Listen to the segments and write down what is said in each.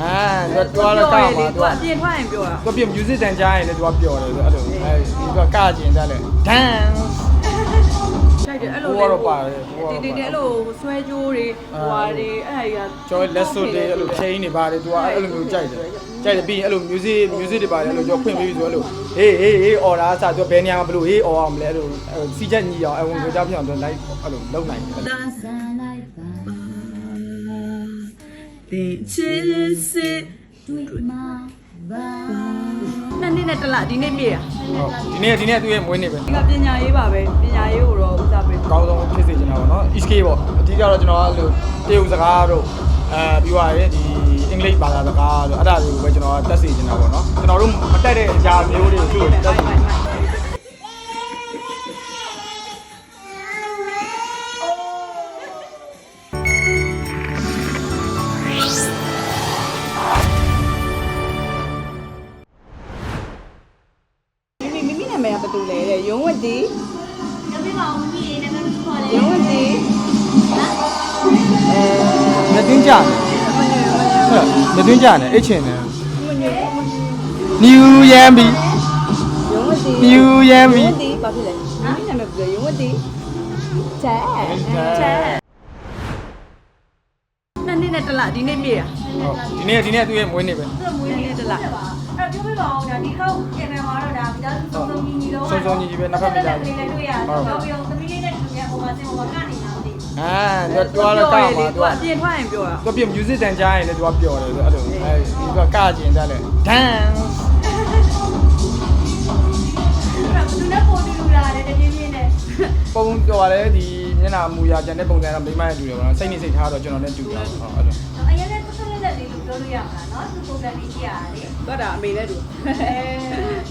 အာသူကတွားတော့ကောက်ပါသူသူကကအပြင်ထွက်ရင်ပြောတာသူကပြ music တန်ကြားရင်လည်းသူကပျော်တယ်သူအဲ့လိုအဲဒီသူကကကျင်တယ်လေ dance ကြိုက်တယ်အဲ့လိုဟိုကတော့ပါတယ်ဟိုကတော့ပါတယ်ဒီဒီအဲ့လိုဆွဲကြိုးတွေဟိုဟာတွေအဲ့ဒါကြီးကကျော်လက်စွပ်တွေအဲ့လို chain တွေပါတယ်သူကအဲ့လိုမျိုးကြိုက်တယ်ကြိုက်တယ်ပြီးရင်အဲ့လို music music တွေပါတယ်အဲ့လိုကျော်ဖွင့်ပြီးဆိုအဲ့လိုဟေးဟေးဟေး order အစားသူကဘယ်နေရာမှာဘလို့ဟေး order မလဲအဲ့လိုစီချက်ညီအောင်အဲ့ဝင်ကြောက်ပြအောင်သူ live အဲ့လိုလုပ်နိုင်တယ် တင်ချစ်စစ်နှစ်နှစ်နဲ့တစ်လဒီနေ့ပြည့်တာဟုတ်ဒီနေ့ဒီနေ့သူရဲ့မွေးနေ့ပဲဒီကပညာရေးပါပဲပညာရေးကိုတော့ဦးစားပေးအကောင်းဆုံးဖြစ်စေချင်တာပေါ့နော် ESK ပေါ့အဓိကတော့ကျွန်တော်ကအဲ့လိုတရုတ်စကားတို့အဲပြီးသွားရင်ဒီအင်္ဂလိပ်ဘာသာစကားတို့အဲ့ဒါတွေကိုပဲကျွန်တော်ကတက်စေချင်တာပေါ့နော်ကျွန်တော်တို့မတက်တဲ့အရာမျိုးတွေကိုသူ့ကိုတက်စေချင်တ မိမိမိမိနာမည်ကဘယ်သူလဲတဲ့ရုံးဝတ်တီနောက်ပြီးပါဦးမိရေးနဲ့မမခေါ်လေရုံးဝတ်တီအဲမတင်းကြတယ်ဟုတ်မတင်းကြတယ်အဲ့ချင်တယ် New Yambi ရုံးဝတ်တီ New ရုံး Yambi ဝတ်တီဘာဖြစ်လဲမိမိနာမည်ဘယ်လဲရုံးဝတ်တီချဲချဲ နှစ်နှစ်နဲ့တစ်လဒီနေ့ပြည့်တာဟုတ်ဒီနေ့ဒီနေ့သူရဲ့မွေးနေ့ပဲ သူ့မွေးနှစ်နေ့နှစ်တတစ်လလားအဲ့တော့ပြောပြပါဦးဒါဒီခေါက်ကျန်တယ်မှာတော့ဒါမိသားစုစုံစုံညီညီတော့စုံစုံညီညီပဲနှစ်ဖက်မိသားစု လေးလည်းတွေ့ရတယ်နောက်ပြီးတော့သမီးလေးနဲ့တူရဲ့ဟိုမှာစင်ဟိုမှာကနေလာတယ် အာသူကတွားတော့ကောက်ပါသူသူကကအပြင်ထွက်ရင်ပြောတာ သူကပြ music တန်ကြားရင်လည်းသူကပျော်တယ်သူအဲ့လိုအဲဒီသူကကကျင်တယ်လေ dance ပုံပြောပါလေဒီမျက်နှာမူရကျန်တဲ့ပုံစံကမိမရဲ့တူတယ်ပေါ့နော်စိတ်နေစိတ်ထားတော့ကျွန်တော်လည်းတူတယ်ဟုတ်အဲ့လို အရင်လည်းဆက်လက်လက်လေးလို့ပြောလို့ရမှာ နော်သူပုံစံလေးကြည့်ရတယ်လေသတ်တာအမေနဲ့တူ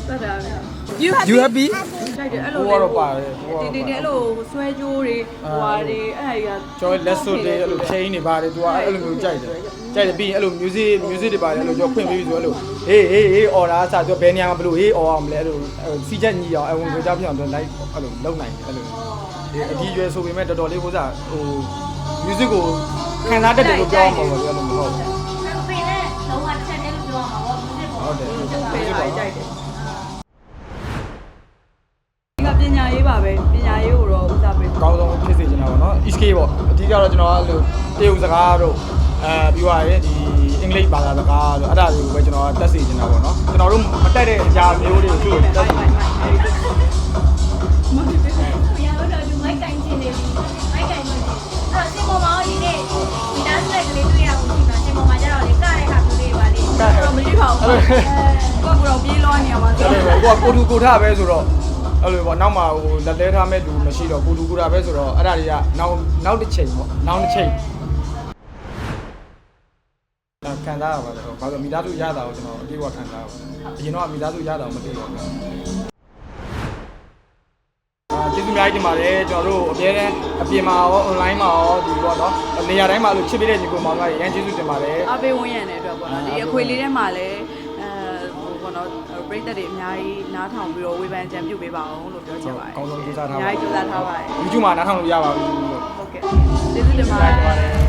သတ်တာအမေ you happy ကြိုက်တယ်အဲ့လိုဟိုကတော့ပါတယ်ဟိုကတော့ဒီဒီအဲ့လိုဆွဲကြိုးတွေဟိုဟာတွေအဲ့ဒါကြီးကကျော်လက်စွပ်တွေအဲ့လို chain တွေပါတယ်သူကအဲ့လိုမျိုးကြိုက်တယ်ကြိုက်တယ်ပြီးရင်အဲ့လို music music တွေပါတယ်အဲ့လိုကျော်ဖွင့်ပြီးဆိုအဲ့လိုဟေးဟေးဟေး order အစားသူကဘယ်နေရာမှာဘလို့ဟေး order မလဲအဲ့လိုစီချက်ညီအောင်အဲ့ဝင်ကြောက်ပြအောင်သူ live အဲ့လိုလုပ်နိုင်တယ်အဲ့လိုအဒီရွယ်ဆိုပေမဲ့တော်တော်လေးဟိုစားဟို music ကိုခံစားတတ်တယ်လို့ပြောမှာပေါ့ပြောလို့မဟုတ်ဘူး ပေါ့ဒီစစ်ပေါ့ဟုတ်တယ်ပေးပါကြိုက်တယ်ဒီကပညာရေးပါပဲပညာရေးကိုတော့ဦးစားပေးအကောင်းဆုံးဖြစ်စေချင်တာပေါ့နော် ESK ပေါ့အဓိကတော့ကျွန်တော်ကအဲ့လိုတရုတ်စကားတို့အဲပြီးသွားရင်ဒီအင်္ဂလိပ်ဘာသာစကားတို့အဲ့ဒါတွေကိုပဲကျွန်တော်ကတက်စေချင်တာပေါ့နော်ကျွန်တော်တို့မတက်တဲ့အရာမျိုးတွေကို တော့မကြည့်ပါဘူးကိုကတော့ပြေးလောနေရမှာအဲ့လိုပဲကိုကကိုတူကိုထပဲဆိုတော့အဲ့လိုပေါ့နောက်မှဟိုလက်လဲထားမဲ့လူမရှိတော့ကိုတူကိုထပဲဆိုတော့အဲ့ဒါတွေကနောက်နောက်တစ်ချိန်ပေါ့နောက်တစ်ချိန်ခံစားရပါတယ်ဘာလို့မိသားစုရတာကိုကျွန်တော်အပြေးကခံစားရပါတယ်အရင်တော့မိသားစုရတာကိုမသိတော့ဘူး အာကျေးဇူးအများကြီးတင်ပါတယ်ကျွန်တော်တို့အပြည့်နဲ့အပြင်မှာရော online မှာရောဒီပေါ့နော်နေရာတိုင်းမှာလို့ချစ်ပေးတဲ့ညီကိုမောင်ကရန်ကျေးဇူးတင်ပါတယ်အပေးဝင်ရတဲ့အတွက်ပေါ့နော်ဒီအခွေလေးထဲမှာလည်းအဲဟိုပေါ့နော်ပရိသတ်တွေအများကြီးနားထောင်ပြီးတော့ဝေဖန်ကြံပြုပေးပါအောင်လို့ပြောချင်ပါတယ်အကောင်းဆုံးကြိုးစားထားအပါများကြီးကြိုးစားထားပါတယ် YouTube မှာနားထောင်လို့ရပါပြီလို့ဟုတ်ကဲ့ကျေးဇူးတင်ပါတယ်